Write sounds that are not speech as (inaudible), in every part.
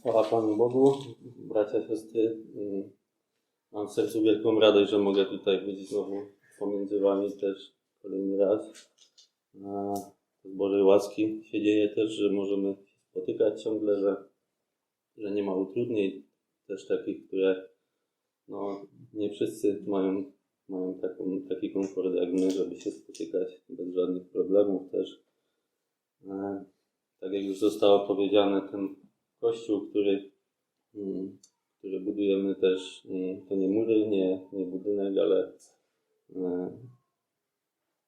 Chwała Panu Bogu, bracia, siostry. mm, Mam w sercu wielką radość, że mogę tutaj być znowu pomiędzy Wami też kolejny raz. Z Bożej łaski się dzieje też, że możemy się spotykać ciągle, że, że nie ma utrudnień, też takich, które no, nie wszyscy mają, mają taką, taki komfort jak my, żeby się spotykać bez żadnych problemów też. E, Tak jak już zostało powiedziane, ten kościół, który, mm, który budujemy też, mm, to nie mury, nie, nie budynek, ale e,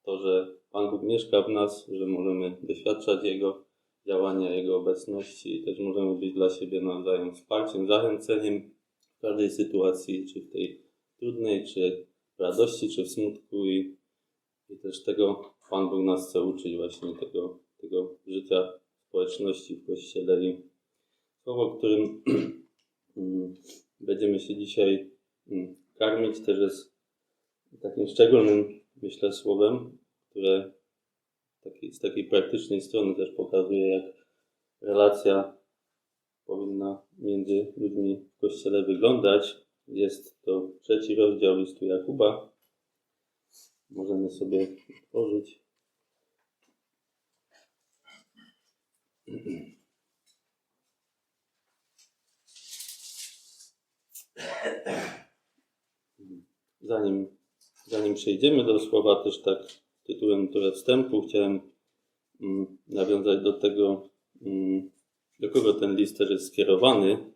to, że Pan Bóg mieszka w nas, że możemy doświadczać Jego działania, Jego obecności i też możemy być dla siebie nawzajem wsparciem, zachęceniem w każdej sytuacji, czy w tej trudnej, czy w radości, czy w smutku i, i też tego Pan Bóg nas chce uczyć właśnie tego, tego życia społeczności, w Kościele Słowo, którym (clears throat) mm, będziemy się dzisiaj mm, karmić, też jest takim szczególnym, myślę, słowem, które z takiej praktycznej strony też pokazuje, jak relacja powinna między ludźmi w Kościele wyglądać. Jest to trzeci rozdział listu Jakuba. Możemy sobie otworzyć. (clears throat) (clears throat) Zanim, zanim przejdziemy do słowa, też tak tytułem trochę wstępu chciałem mm, nawiązać do tego, mm, do kogo ten list też jest skierowany.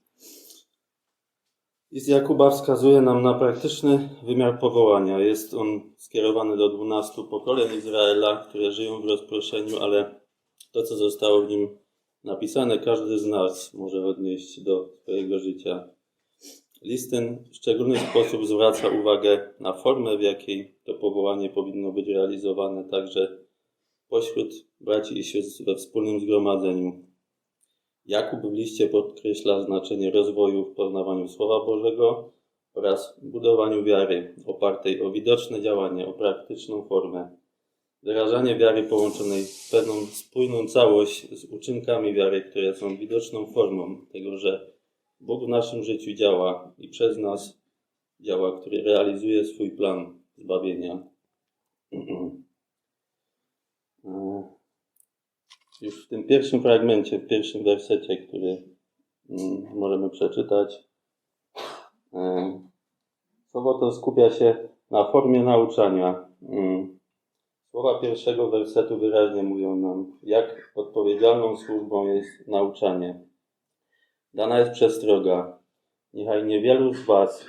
List Jakuba wskazuje nam na praktyczny wymiar powołania. Jest on skierowany do dwunastu pokoleń Izraela, które żyją w rozproszeniu, ale to, co zostało w nim napisane, każdy z nas może odnieść do swojego życia. List ten w szczególny sposób zwraca uwagę na formę, w jakiej to powołanie powinno być realizowane także pośród braci i sióstr we wspólnym zgromadzeniu. Jakub w liście podkreśla znaczenie rozwoju w poznawaniu Słowa Bożego oraz budowaniu wiary opartej o widoczne działanie, o praktyczną formę. Wyrażanie wiary połączonej w pewną spójną całość z uczynkami wiary, które są widoczną formą tego, że Bóg w naszym życiu działa i przez nas działa, który realizuje swój plan zbawienia. (clears throat) E, Już w tym pierwszym fragmencie, w pierwszym wersecie, który mm, możemy przeczytać, e, słowo to skupia się na formie nauczania. Mm. Słowa pierwszego wersetu wyraźnie mówią nam, jak odpowiedzialną służbą jest nauczanie. Dana jest przestroga. Niechaj niewielu z Was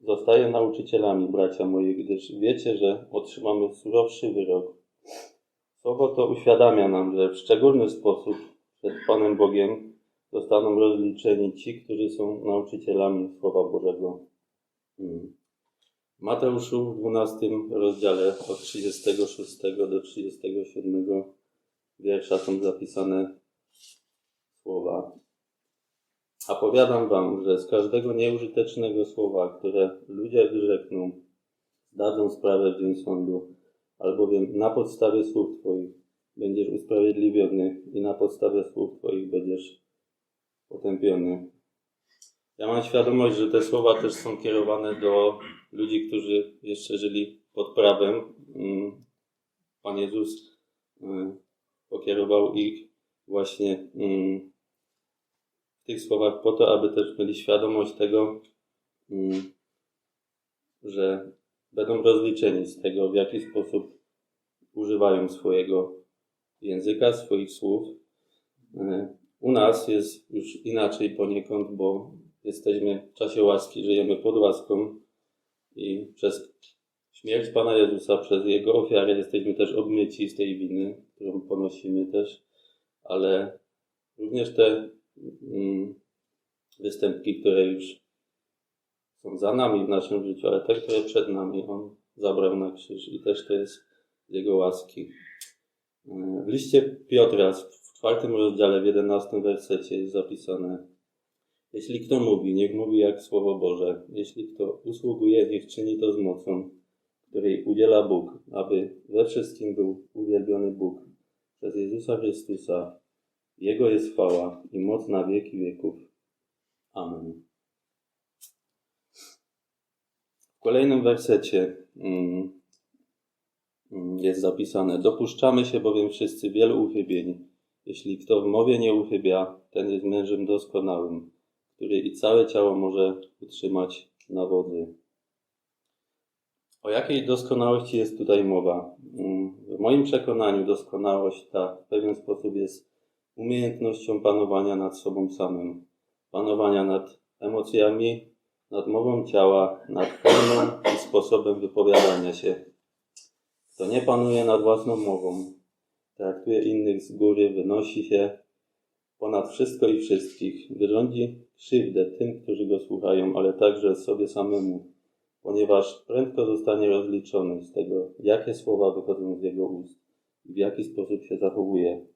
zostaje nauczycielami, bracia moi, gdyż wiecie, że otrzymamy surowszy wyrok. Słowo to uświadamia nam, że w szczególny sposób przed Panem Bogiem zostaną rozliczeni ci, którzy są nauczycielami Słowa Bożego. Hmm. Mateuszu w 12 rozdziale od 36 do 37 wiersza są zapisane słowa. A powiadam wam, że z każdego nieużytecznego słowa, które ludzie wyrzekną, dadzą sprawę w dzień sądu, albowiem na podstawie słów Twoich będziesz usprawiedliwiony i na podstawie słów Twoich będziesz potępiony. Ja mam świadomość, że te słowa też są kierowane do ludzi, którzy jeszcze żyli pod prawem. Mm, Pan Jezus mm, pokierował ich właśnie mm, tych słowach po to, aby też mieli świadomość tego, mm, że będą rozliczeni z tego, w jaki sposób używają swojego języka, swoich słów. E, U nas jest już inaczej poniekąd, bo jesteśmy w czasie łaski, żyjemy pod łaską i przez śmierć Pana Jezusa, przez Jego ofiarę jesteśmy też obmyci z tej winy, którą ponosimy też, ale również te występki, które już są za nami w naszym życiu, ale te, które przed nami, On zabrał na krzyż i też to jest z Jego łaski. E, W liście Piotra w czwartym rozdziale, w jedenastym wersecie jest zapisane Jeśli kto mówi, niech mówi jak Słowo Boże. Jeśli kto usługuje, niech czyni to z mocą, której udziela Bóg, aby we wszystkim był uwielbiony Bóg przez Jezusa Chrystusa Jego jest chwała i moc na wieki wieków. Amen. W kolejnym wersecie mm, mm, jest zapisane: Dopuszczamy się bowiem wszyscy wielu uchybień. Jeśli kto w mowie nie uchybia, ten jest mężem doskonałym, który i całe ciało może utrzymać na wodzy. O jakiej doskonałości jest tutaj mowa? Mm, W moim przekonaniu doskonałość ta w pewien sposób jest umiejętnością panowania nad sobą samym, panowania nad emocjami, nad mową ciała, nad formą i sposobem wypowiadania się. Kto nie panuje nad własną mową, traktuje innych z góry, wynosi się ponad wszystko i wszystkich, wyrządzi krzywdę tym, którzy go słuchają, ale także sobie samemu, ponieważ prędko zostanie rozliczony z tego, jakie słowa wychodzą z jego ust i w jaki sposób się zachowuje.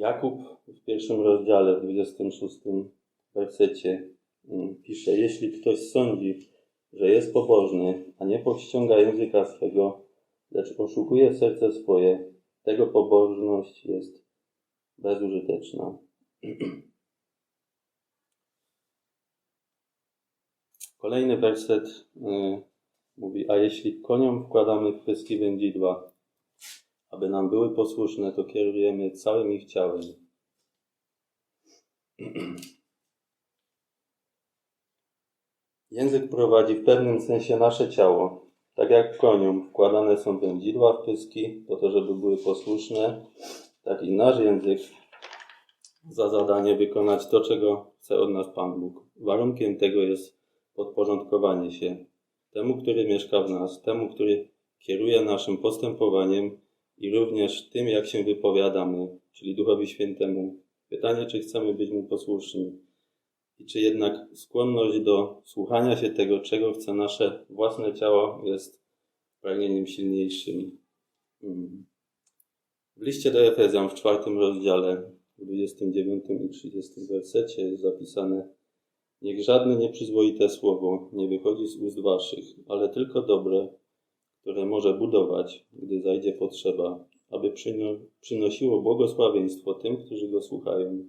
Jakub w pierwszym rozdziale, w 26 wersecie mm, pisze, jeśli ktoś sądzi, że jest pobożny, a nie powściąga języka swego, lecz oszukuje serce swoje, tego pobożność jest bezużyteczna. (clears throat) Kolejny werset y, mówi, a jeśli koniom wkładamy w pyski wędzidła, aby nam były posłuszne, to kierujemy całym ich ciałem. (clears throat) Język prowadzi w pewnym sensie nasze ciało. Tak jak koniom wkładane są wędzidła w pyski, po to, żeby były posłuszne, tak i nasz język za zadanie wykonać to, czego chce od nas Pan Bóg. Warunkiem tego jest podporządkowanie się temu, który mieszka w nas, temu, który kieruje naszym postępowaniem i również tym, jak się wypowiadamy, czyli Duchowi Świętemu. Pytanie, czy chcemy być Mu posłuszni i czy jednak skłonność do słuchania się tego, czego chce nasze własne ciało, jest pragnieniem silniejszym. Mm. W liście do Efezjan w czwartym rozdziale, w 29 i 30 wersecie jest zapisane Niech żadne nieprzyzwoite słowo nie wychodzi z ust waszych, ale tylko dobre, które może budować, gdy zajdzie potrzeba, aby przyno przynosiło błogosławieństwo tym, którzy go słuchają.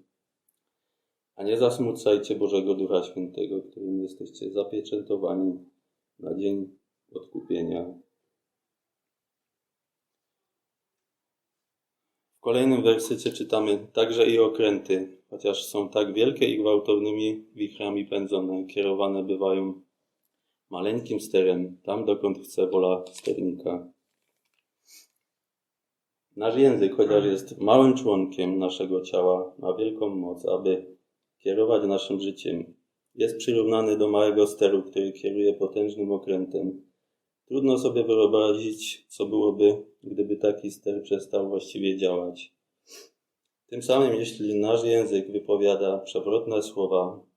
A nie zasmucajcie Bożego Ducha Świętego, którym jesteście zapieczętowani na dzień odkupienia. W kolejnym wersecie czytamy także i okręty, chociaż są tak wielkie i gwałtownymi wichrami pędzone, kierowane bywają maleńkim sterem, tam dokąd chce wola sternika. Nasz język, chociaż jest małym członkiem naszego ciała, ma wielką moc, aby kierować naszym życiem. Jest przyrównany do małego steru, który kieruje potężnym okrętem. Trudno sobie wyobrazić, co byłoby, gdyby taki ster przestał właściwie działać. Tym samym, jeśli nasz język wypowiada przewrotne słowa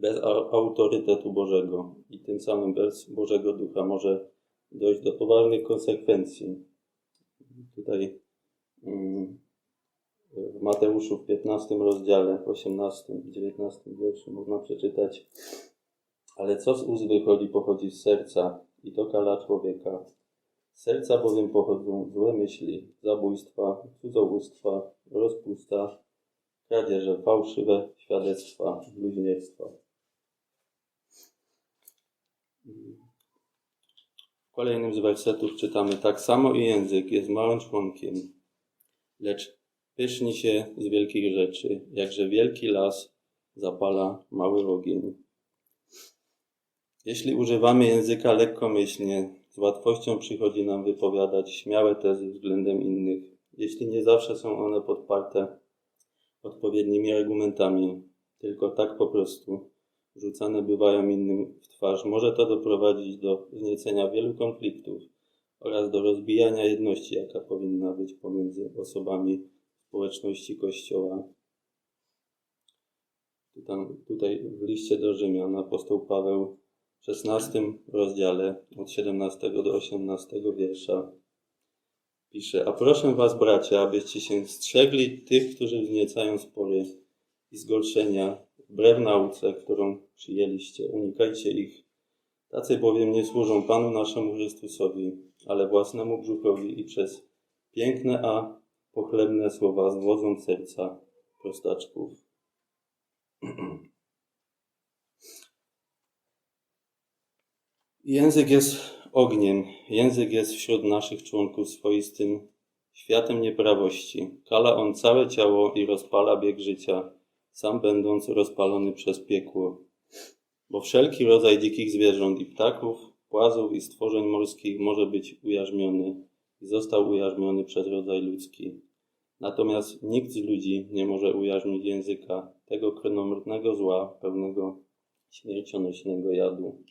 bez autorytetu Bożego i tym samym bez Bożego Ducha, może dojść do poważnych konsekwencji. Tutaj mm, w Mateuszu w 15 rozdziale, w 18 i 19 wierszu można przeczytać ale co z ust wychodzi, pochodzi z serca i to kala człowieka. Z serca bowiem pochodzą złe myśli, zabójstwa, cudzołóstwa, rozpusta, kradzieże, fałszywe świadectwa, bluźnierstwa. Kolejnym z wersetów czytamy, tak samo i język jest małym członkiem, lecz pyszni się z wielkich rzeczy, jakże wielki las zapala mały ogień. Jeśli używamy języka lekkomyślnie, z łatwością przychodzi nam wypowiadać śmiałe tezy względem innych, jeśli nie zawsze są one podparte odpowiednimi argumentami, tylko tak po prostu rzucane bywają innym w twarz. Może to doprowadzić do zniecenia wielu konfliktów oraz do rozbijania jedności, jaka powinna być pomiędzy osobami społeczności Kościoła. Tutaj, w liście do Rzymian apostoł Paweł w 16 rozdziale od 17 do 18 wiersza pisze: A proszę was, bracia, abyście się strzegli tych, którzy wzniecają spory i zgorszenia wbrew nauce, którą przyjęliście. Unikajcie ich. Tacy bowiem nie służą Panu naszemu Chrystusowi, ale własnemu brzuchowi i przez piękne a pochlebne słowa zwodzą serca prostaczków. Język jest ogniem, język jest wśród naszych członków swoistym światem nieprawości. Kala on całe ciało i rozpala bieg życia, sam będąc rozpalony przez piekło. Bo wszelki rodzaj dzikich zwierząt i ptaków, płazów i stworzeń morskich może być ujarzmiony i został ujarzmiony przez rodzaj ludzki. Natomiast nikt z ludzi nie może ujarzmić języka tego kromornego zła, pełnego śmiercionośnego jadu.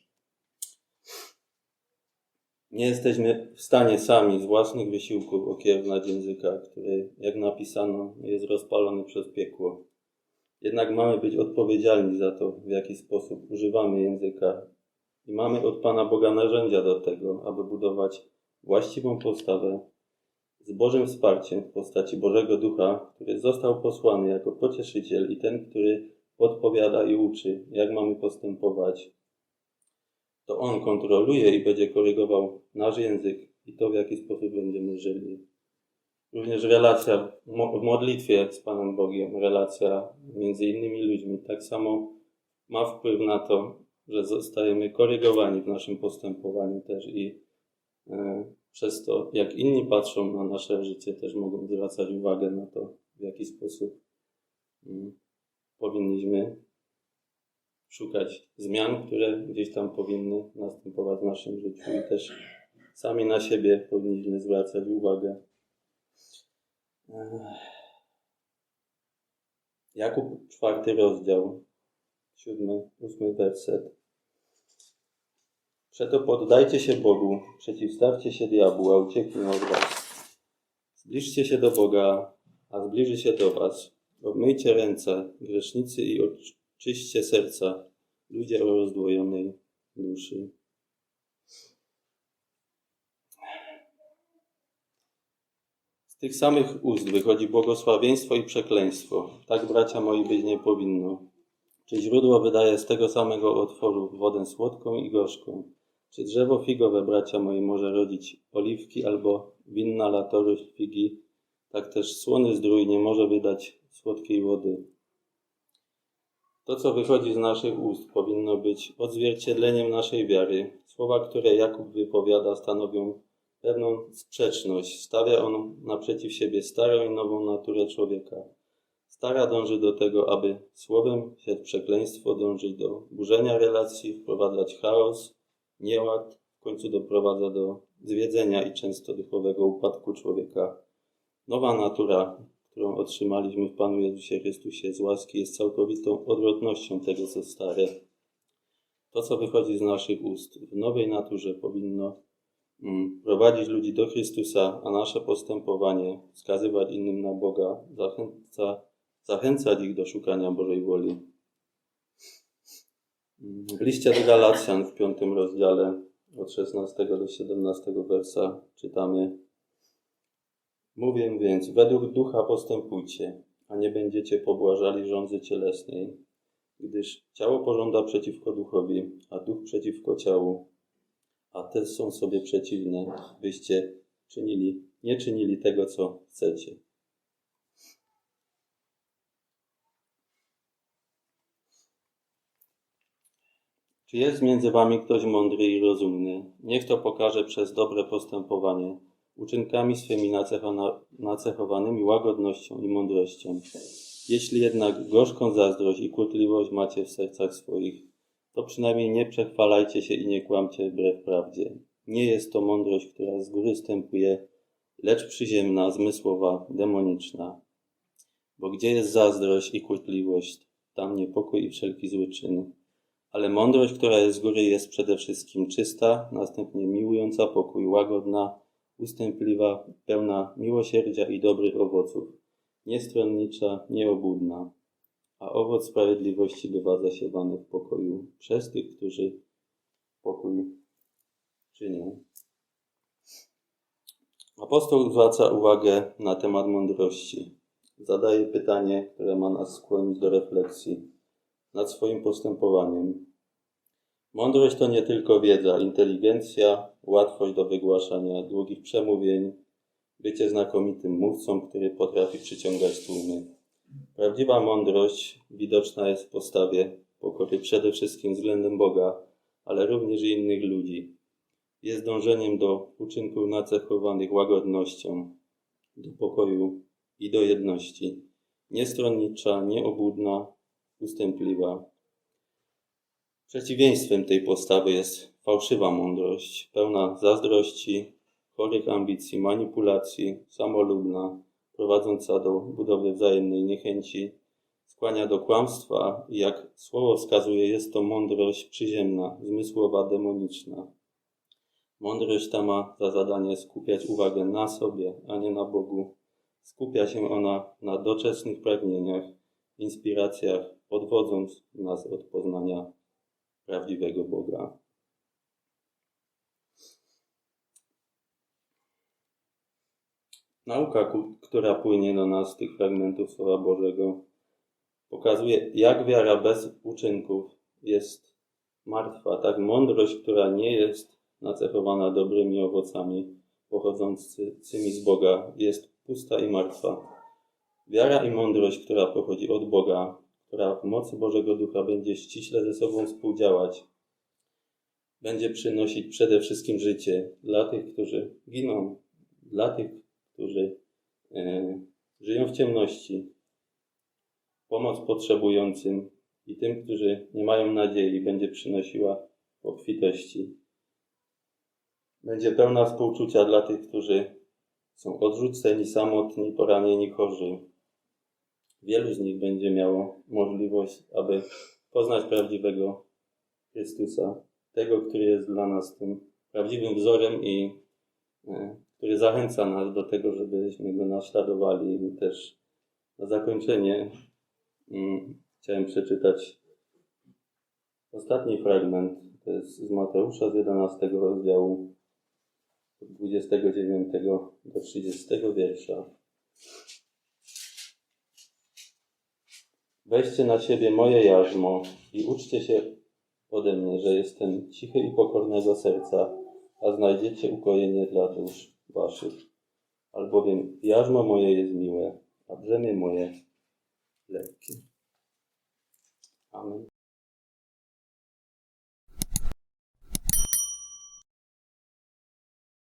Nie jesteśmy w stanie sami z własnych wysiłków okiełznać języka, który, jak napisano, jest rozpalony przez piekło. Jednak mamy być odpowiedzialni za to, w jaki sposób używamy języka i mamy od Pana Boga narzędzia do tego, aby budować właściwą postawę z Bożym wsparciem w postaci Bożego Ducha, który został posłany jako pocieszyciel i ten, który podpowiada i uczy, jak mamy postępować. To On kontroluje i będzie korygował nasz język i to, w jaki sposób będziemy żyli. Również relacja w mo- w modlitwie z Panem Bogiem, relacja między innymi ludźmi, tak samo ma wpływ na to, że zostajemy korygowani w naszym postępowaniu też i e, przez to, jak inni patrzą na nasze życie, też mogą zwracać uwagę na to, w jaki sposób mm, powinniśmy szukać zmian, które gdzieś tam powinny następować w naszym życiu i też sami na siebie powinniśmy zwracać uwagę. Jakub, czwarty rozdział, siódmy, ósmy werset. Przeto poddajcie się Bogu, przeciwstawcie się diabłu, a ucieknie od was. Zbliżcie się do Boga, a zbliży się do was. Obmyjcie ręce, grzesznicy, i oczyście serca, ludzie o rozdwojonej duszy. Tych samych ust wychodzi błogosławieństwo i przekleństwo. Tak, bracia moi, być nie powinno. Czy źródło wydaje z tego samego otworu wodę słodką i gorzką? Czy drzewo figowe, bracia moi, może rodzić oliwki albo winna latoryś figi? Tak też słony zdrój nie może wydać słodkiej wody. To, co wychodzi z naszych ust, powinno być odzwierciedleniem naszej wiary. Słowa, które Jakub wypowiada, stanowią pewną sprzeczność. Stawia on naprzeciw siebie starą i nową naturę człowieka. Stara dąży do tego, aby słowem siać przekleństwo, dążyć do burzenia relacji, wprowadzać chaos, nieład, w końcu doprowadza do zwiedzenia i często duchowego upadku człowieka. Nowa natura, którą otrzymaliśmy w Panu Jezusie Chrystusie z łaski, jest całkowitą odwrotnością tego, co stare. To, co wychodzi z naszych ust w nowej naturze, powinno prowadzić ludzi do Chrystusa, a nasze postępowanie wskazywać innym na Boga, zachęca, zachęcać ich do szukania Bożej woli. W liście do Galacjan w piątym rozdziale od 16 do 17 wersa czytamy Mówię więc, według ducha postępujcie, a nie będziecie pobłażali rządzy cielesnej, gdyż ciało pożąda przeciwko duchowi, a duch przeciwko ciału, a te są sobie przeciwne, byście czynili, nie czynili tego, co chcecie. Czy jest między wami ktoś mądry i rozumny? Niech to pokaże przez dobre postępowanie, uczynkami swymi nacechowanymi łagodnością i mądrością. Jeśli jednak gorzką zazdrość i kłótliwość macie w sercach swoich, to przynajmniej nie przechwalajcie się i nie kłamcie wbrew prawdzie. Nie jest to mądrość, która z góry stępuje, lecz przyziemna, zmysłowa, demoniczna. Bo gdzie jest zazdrość i kłótliwość, tam niepokój i wszelki zły czyn. Ale mądrość, która jest z góry, jest przede wszystkim czysta, następnie miłująca pokój, łagodna, ustępliwa, pełna miłosierdzia i dobrych owoców, niestronnicza, nieobłudna, a owoc sprawiedliwości bywa zasiewany w pokoju przez tych, którzy pokój czynią. Apostoł zwraca uwagę na temat mądrości. Zadaje pytanie, które ma nas skłonić do refleksji nad swoim postępowaniem. Mądrość to nie tylko wiedza, inteligencja, łatwość do wygłaszania długich przemówień, bycie znakomitym mówcą, który potrafi przyciągać tłumy. Prawdziwa mądrość widoczna jest w postawie pokory przede wszystkim względem Boga, ale również i innych ludzi. Jest dążeniem do uczynków nacechowanych łagodnością, do pokoju i do jedności. Niestronnicza, nieobłudna, ustępliwa. Przeciwieństwem tej postawy jest fałszywa mądrość, pełna zazdrości, chorych ambicji, manipulacji, samolubna, prowadząca do budowy wzajemnej niechęci, skłania do kłamstwa i jak słowo wskazuje, jest to mądrość przyziemna, zmysłowa, demoniczna. Mądrość ta ma za zadanie skupiać uwagę na sobie, a nie na Bogu. Skupia się ona na doczesnych pragnieniach, inspiracjach, odwodząc nas od poznania prawdziwego Boga. Nauka, która płynie do nas z tych fragmentów Słowa Bożego, pokazuje, jak wiara bez uczynków jest martwa. Tak mądrość, która nie jest nacechowana dobrymi owocami pochodzącymi z Boga, jest pusta i martwa. Wiara i mądrość, która pochodzi od Boga, która w mocy Bożego Ducha będzie ściśle ze sobą współdziałać, będzie przynosić przede wszystkim życie dla tych, którzy giną, dla tych, którzy e, żyją w ciemności, pomoc potrzebującym i tym, którzy nie mają nadziei, będzie przynosiła obfitości. Będzie pełna współczucia dla tych, którzy są odrzuceni, samotni, poranieni, chorzy. Wielu z nich będzie miało możliwość, aby poznać prawdziwego Chrystusa, tego, który jest dla nas tym prawdziwym wzorem i e, który zachęca nas do tego, żebyśmy go naśladowali. I też na zakończenie mm, chciałem przeczytać ostatni fragment. To jest z Mateusza z 11 rozdziału, od 29 do 30 wiersza. Weźcie na siebie moje jarzmo i uczcie się ode mnie, że jestem cichy i pokornego serca, a znajdziecie ukojenie dla dusz waszych, albowiem jarzmo moje jest miłe, a brzemię moje lekkie. Amen.